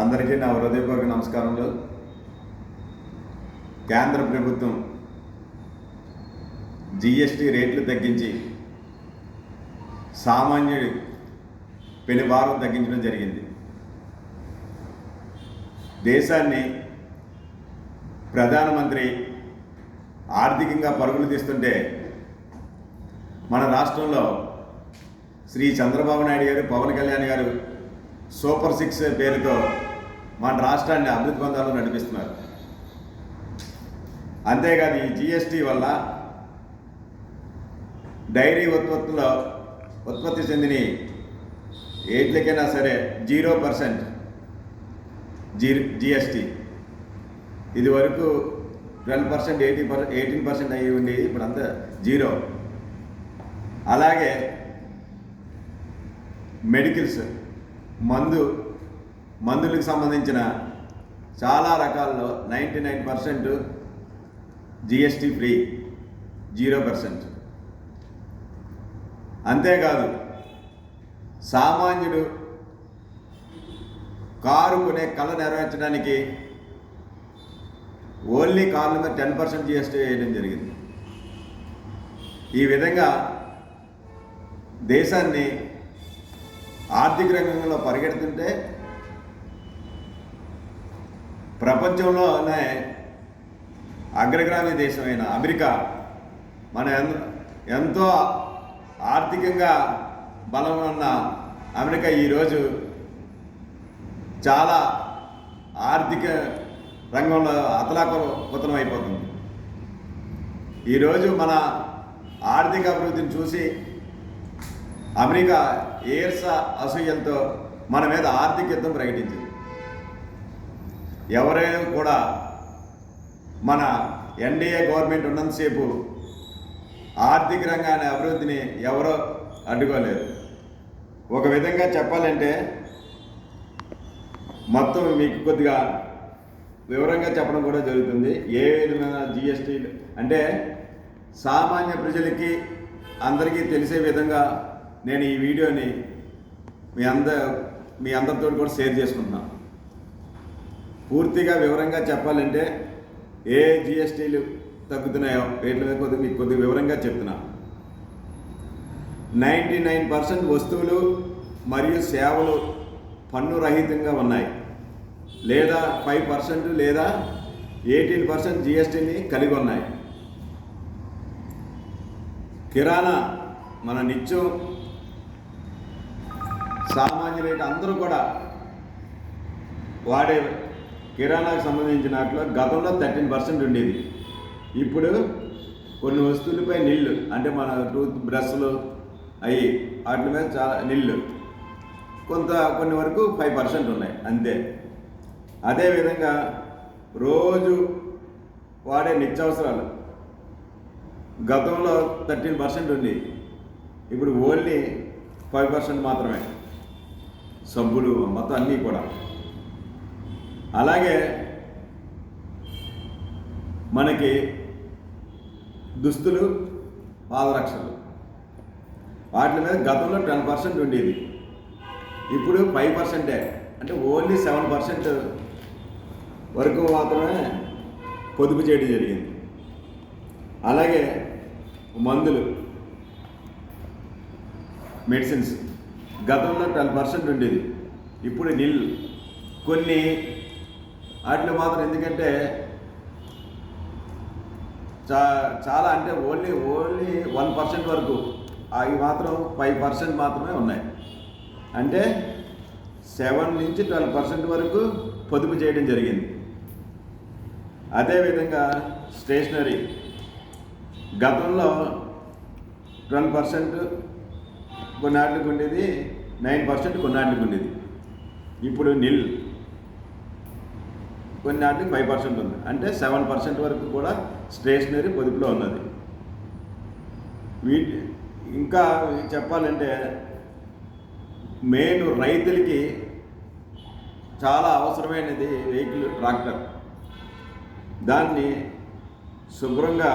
అందరికీ నా హృదయపూర్వక నమస్కారములు. కేంద్ర ప్రభుత్వం జిఎస్టి రేట్లు తగ్గించి సామాన్యుడి పెను భారం తగ్గించడం జరిగింది. దేశాన్ని ప్రధానమంత్రి ఆర్థికంగా పరుగులు తీస్తుంటే మన రాష్ట్రంలో శ్రీ చంద్రబాబు నాయుడు గారు పవన్ కళ్యాణ్ గారు సూపర్ సిక్స్ పేరుతో మన రాష్ట్రాన్ని అభివృద్ధి పొందాలని నడిపిస్తున్నారు. అంతేకాదు ఈ జిఎస్టీ వల్ల డైరీ ఉత్పత్తుల్లో ఉత్పత్తి చెందిన ఏట్లకైనా సరే జీరో పర్సెంట్ జీ జిఎస్టీ ఇది వరకు twelve percent eighty percent eighteen percent అయ్యి ఉండి ఇప్పుడు అంతా జీరో. అలాగే మెడికల్స్ మందు మందులకు సంబంధించిన చాలా రకాల్లో ninety nine percent GST free zero percent. అంతేకాదు సామాన్యుడు కారు కొనే కళ నెరవేర్చడానికి ఓన్లీ కార్ల మీద టెన్ పర్సెంట్ జిఎస్టీ వేయడం జరిగింది. ఈ విధంగా దేశాన్ని ఆర్థిక రంగంలో పరిగెడుతుంటే ప్రపంచంలోనే అగ్రగామి దేశమైన అమెరికా మన ఎన్- ఎంతో ఆర్థికంగా బలం ఉన్న అమెరికా ఈరోజు చాలా ఆర్థిక రంగంలో అతలాకుతలం అయిపోతుంది. ఈరోజు మన ఆర్థిక అభివృద్ధిని చూసి అమెరికా ఏర్స అసూయంతో మన మీద ఆర్థిక యుద్ధం ప్రకటించింది. ఎవరైనా కూడా మన ఎన్డీఏ గవర్నమెంట్ ఉన్నంతసేపు ఆర్థిక రంగాన్ని అభివృద్ధిని ఎవరో అడ్డుకోలేరు ఒక విధంగా చెప్పాలంటే మొత్తం మీకు కొద్దిగా వివరంగా చెప్పడం కూడా జరుగుతుంది. ఏ విధమైన జిఎస్టీ అంటే సామాన్య ప్రజలకి అందరికీ తెలిసే విధంగా నేను ఈ వీడియోని మీ అంద మీ అందరితో కూడా షేర్ చేసుకుంటున్నాను. పూర్తిగా వివరంగా చెప్పాలంటే ఏ జిఎస్టీలు తగ్గుతున్నాయో రేట్ల మీద కొద్దిగా మీకు కొద్దిగా వివరంగా చెప్తున్నా. నైంటీ నైన్ పర్సెంట్ వస్తువులు మరియు సేవలు పన్ను రహితంగా ఉన్నాయి. లేదా ఫైవ్ పర్సెంట్ లేదా ఎయిటీన్ పర్సెంట్ జిఎస్టీని కలిగి ఉన్నాయి. కిరాణా మన నిత్యం సామాన్యులైతే అందరూ కూడా వాడే కిరాణాకు సంబంధించినట్లు గతంలో థర్టీన్ పర్సెంట్ ఉండేది. ఇప్పుడు కొన్ని వస్తువులపై నీళ్ళు అంటే మన టూత్ బ్రష్లు అవి వాటి మీద చాలా నీళ్ళు కొంత కొన్ని వరకు ఫైవ్ పర్సెంట్ ఉన్నాయి అంతే. అదేవిధంగా రోజు వాడే నిత్యావసరాలు. గతంలో థర్టీన్ పర్సెంట్ ఉంది ఇప్పుడు ఓన్లీ ఫైవ్ పర్సెంట్ మాత్రమే. సబ్బులు మొత్తం అన్నీ కూడా. అలాగే మనకి దుస్తులు పాదరక్షలు. వాటి మీద గతంలో టెన్ పర్సెంట్ ఉండేది. ఇప్పుడు ఫైవ్ పర్సెంటే. అంటే ఓన్లీ సెవెన్ పర్సెంట్ వరకు మాత్రమే పొదుపు చేయడం జరిగింది. అలాగే మందులు మెడిసిన్స్ గతంలో ట్వెల్వ్ పర్సెంట్ ఉండేది. ఇప్పుడు నిల్ కొన్ని వాటిలో మాత్రం ఎందుకంటే చా చాలా అంటే ఓన్లీ ఓన్లీ వన్ పర్సెంట్ వరకు అవి మాత్రం ఫైవ్ పర్సెంట్ మాత్రమే ఉన్నాయి. అంటే సెవెన్ నుంచి ట్వెల్వ్ పర్సెంట్ వరకు పొదుపు చేయడం జరిగింది. అదేవిధంగా స్టేషనరీ గతంలో ట్వెల్వ్ పర్సెంట్ కొన్నాళ్ళకు ఉండేది నైన్ పర్సెంట్ కొన్నాళ్ళకు ఉండేది. ఇప్పుడు నిల్ కొన్ని నాటికి ఫైవ్ పర్సెంట్ ఉంది. అంటే సెవెన్ పర్సెంట్ వరకు కూడా స్టేషనరీ పొదుపులో ఉన్నది. వీటి ఇంకా చెప్పాలంటే మెయిన్ రైతులకి చాలా అవసరమైనది వెహికల్ ట్రాక్టర్. దాన్ని శుభ్రంగా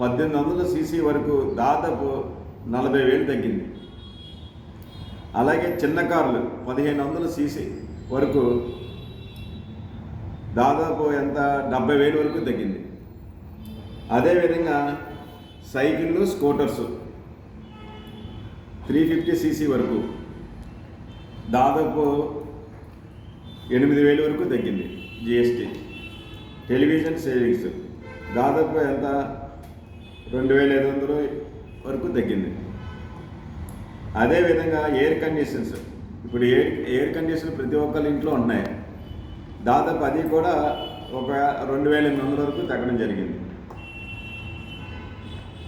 పద్దెనిమిది వందల సీసీ వరకు దాదాపు నలభై వేలు తగ్గింది. అలాగే చిన్న కార్లు పదిహేను వందల సీసీ వరకు దాదాపు ఎంత? డెబ్బై వేలు వరకు తగ్గింది. అదేవిధంగా సైకిళ్ళు స్కూటర్స్ త్రీ ఫిఫ్టీ సీసీ వరకు దాదాపు ఎనిమిది వేలు వరకు తగ్గింది జిఎస్టీ. టెలివిజన్ సేవింగ్స్ దాదాపు ఎంత? రెండు వేల ఐదు వందలు వరకు తగ్గింది. అదేవిధంగా ఎయిర్ కండిషన్స్. ఇప్పుడు ఎయిర్ ఎయిర్ కండిషన్ ప్రతి ఒక్కరి ఇంట్లో ఉన్నాయి. దాదాపు అది కూడా ఒక రెండు వేల ఎనిమిది వందల వరకు తగ్గడం జరిగింది.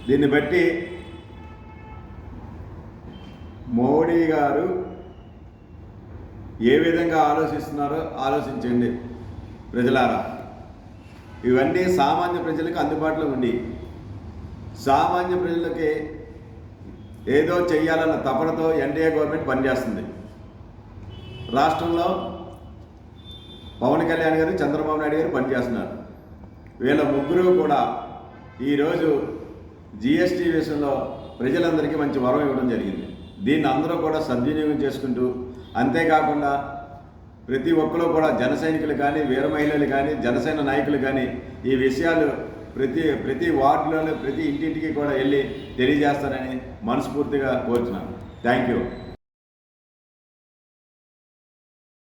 దీన్ని బట్టి మోడీ గారు ఏ విధంగా ఆలోచిస్తున్నారో ఆలోచించండి ప్రజలారా. ఇవన్నీ సామాన్య ప్రజలకు అందుబాటులో ఉండి సామాన్య ప్రజలకి ఏదో చెయ్యాలన్న తపనతో ఎన్డీఏ గవర్నమెంట్ పనిచేస్తుంది. రాష్ట్రంలో పవన్ కళ్యాణ్ గారు చంద్రబాబు నాయుడు గారు పనిచేస్తున్నారు. వీళ్ళ ముగ్గురు కూడా ఈరోజు జిఎస్టీ విషయంలో ప్రజలందరికీ మంచి వరం ఇవ్వడం జరిగింది. దీన్ని అందరూ కూడా సద్వినియోగం చేసుకుంటూ అంతేకాకుండా ప్రతి ఒక్కరు కూడా జన సైనికులు కానీ వీర మహిళలు కానీ జనసేన నాయకులు కానీ ఈ విషయాలు ప్రతి ప్రతి వార్డులోనూ ప్రతి ఇంటింటికి కూడా వెళ్ళి తెలియజేస్తారని మనస్ఫూర్తిగా కోరుతున్నాను. Thank you